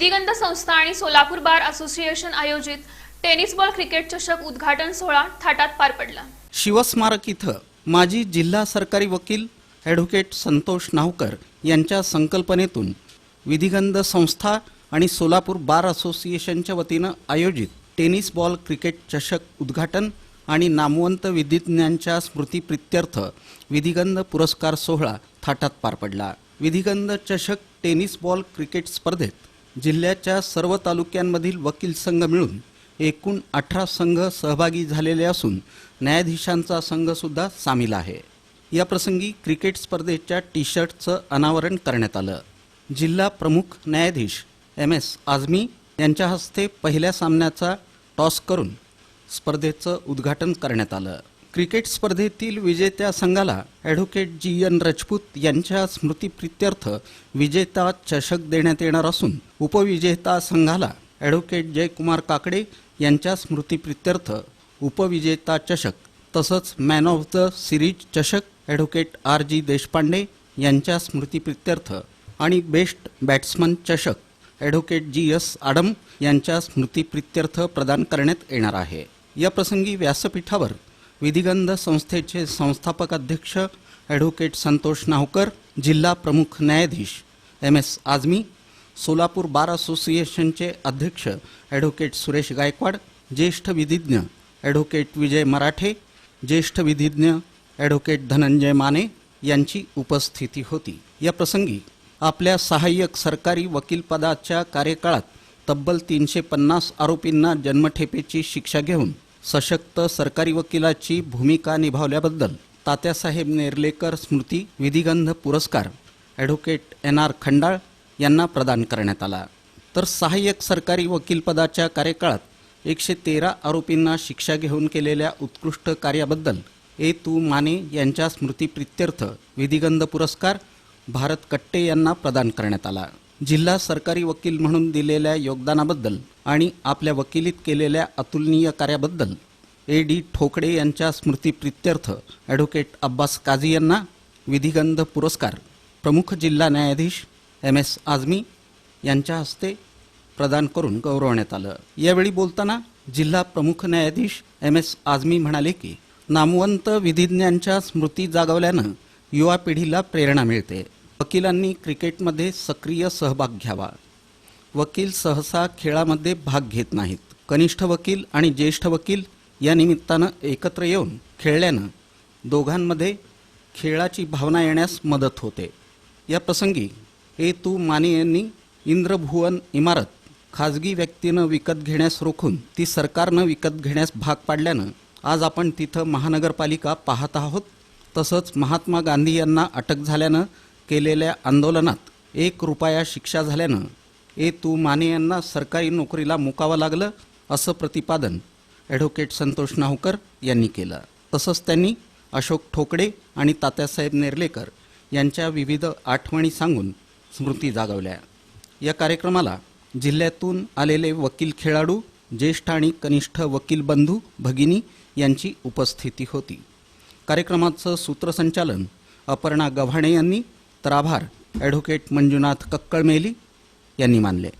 विधिगंध संस्था आणि Solapur bar association आयोजित टेनिस बॉल क्रिकेट चषक उद्घाटन सोहळा थाटात पार पडला. शिवस्मारक इथं माजी जिल्हा सरकारी वकील ॲडव्होकेट संतोष नावकर यांच्या संकल्पनेतून विधिगंध संस्था आणि सोलापूर बार असोसिएशनच्या वतीनं आयोजित टेनिस बॉल क्रिकेट चषक उद्घाटन आणि नामवंत विधिज्ञांच्या स्मृतीप्रित्यर्थ विधिगंध पुरस्कार सोहळा थाटात पार पडला. विधिगंध चषक टेनिस बॉल क्रिकेट स्पर्धेत जिल्ह्याच्या सर्व तालुक्यांमधील वकील संघ मिळून एकूण अठरा संघ सहभागी झालेले असून न्यायाधीशांचा संघसुद्धा सामील आहे. या प्रसंगी क्रिकेट स्पर्धेच्या टी शर्टचं अनावरण करण्यात आलं. जिल्हा प्रमुख न्यायाधीश एम एस आझमी यांच्या हस्ते पहिल्या सामन्याचा टॉस करून स्पर्धेचं उद्घाटन करण्यात आलं. क्रिकेट स्पर्धेतील विजेत्या संघाला ॲडव्होकेट जी एन राजपूत यांच्या स्मृतीप्रित्यर्थ विजेता चषक देण्यात येणार असून उपविजेता संघाला ॲडव्होकेट जयकुमार काकडे यांच्या स्मृतीप्रित्यर्थ उपविजेता चषक तसंच मॅन ऑफ द सिरीज चषक ॲडव्होकेट आर जी देशपांडे यांच्या स्मृतीप्रित्यर्थ आणि बेस्ट बॅट्समन चषक ॲडव्होकेट जी एस आडम यांच्या स्मृतीप्रित्यर्थ प्रदान करण्यात येणार आहे. या प्रसंगी व्यासपीठावर विधिगंध संस्थेचे संस्थापक अध्यक्ष ॲडव्होकेट संतोष नावकर जिल्हा प्रमुख न्यायाधीश M S Azmi Solapur bar असोसिएशनचे अध्यक्ष ॲडव्होकेट सुरेश गायकवाड ज्येष्ठ विधिज्ञ ॲडव्होकेट विजय मराठे ज्येष्ठ विधिज्ञ ॲडव्होकेट धनंजय माने यांची उपस्थिती होती. या प्रसंगी आपल्या सहाय्यक सरकारी वकीलपदाच्या कार्यकाळात तब्बल तीनशे पन्नास आरोपींना जन्मठेपेची शिक्षा घेऊन सशक्त सरकारी वकिलाची भूमिका निभावल्याबद्दल तात्यासाहेब नेर्लेकर स्मृती विधिगंध पुरस्कार ॲडव्होकेट एन आर खंडाळ यांना प्रदान करण्यात आला. तर सहाय्यक सरकारी वकीलपदाच्या कार्यकाळात एकशे तेरा आरोपींना शिक्षा घेऊन केलेल्या उत्कृष्ट कार्याबद्दल ए तू माने यांच्या स्मृतीप्रित्यर्थ विधिगंध पुरस्कार भारत कट्टे यांना प्रदान करण्यात आला. जिल्हा सरकारी वकील म्हणून दिलेल्या योगदानाबद्दल आणि आपल्या वकिलीत केलेल्या अतुलनीय कार्याबद्दल ए डी ठोकडे यांच्या स्मृतीप्रित्यर्थ ॲडव्होकेट अब्बास काझी यांना विधिगंध पुरस्कार प्रमुख जिल्हा न्यायाधीश एम एस आझमी यांच्या हस्ते प्रदान करून गौरवण्यात आलं. यावेळी बोलताना जिल्हा प्रमुख न्यायाधीश एम एस आझमी म्हणाले की नामवंत विधिज्ञांच्या स्मृती जागवल्यानं युवा पिढीला प्रेरणा मिळते. वकिलांनी क्रिकेटमध्ये सक्रिय सहभाग घ्यावा. वकील सहसा खेळामध्ये भाग घेत नाहीत. कनिष्ठ वकील आणि ज्येष्ठ वकील या निमित्तानं एकत्र येऊन खेळल्यानं दोघांमध्ये खेळाची भावना येण्यास मदत होते. या प्रसंगी ए तू माने यांनी इंद्रभुवन इमारत खाजगी व्यक्तीनं विकत घेण्यास रोखून ती सरकारनं विकत घेण्यास भाग पाडल्यानं आज आपण तिथं महानगरपालिका पाहत आहोत. तसंच महात्मा गांधी यांना अटक झाल्यानं केलेल्या आंदोलनात एक रुपया शिक्षा झाल्यानं ए तू माने यांना सरकारी नोकरीला मुकावं लागलं असं प्रतिपादन ॲडव्होकेट संतोष नावकर यांनी केलं. तसंच त्यांनी अशोक ठोकडे आणि तात्यासाहेब नेर्लेकर यांच्या विविध आठवणी सांगून स्मृती जागवल्या. या कार्यक्रमाला जिल्ह्यातून आलेले वकील खेळाडू ज्येष्ठ आणि कनिष्ठ वकील बंधू भगिनी यांची उपस्थिती होती. कार्यक्रमाचं सूत्रसंचालन अपर्णा गव्हाणे यांनी तर आभार ॲडव्होकेट मंजुनाथ कक्कळमेली यांनी मानले.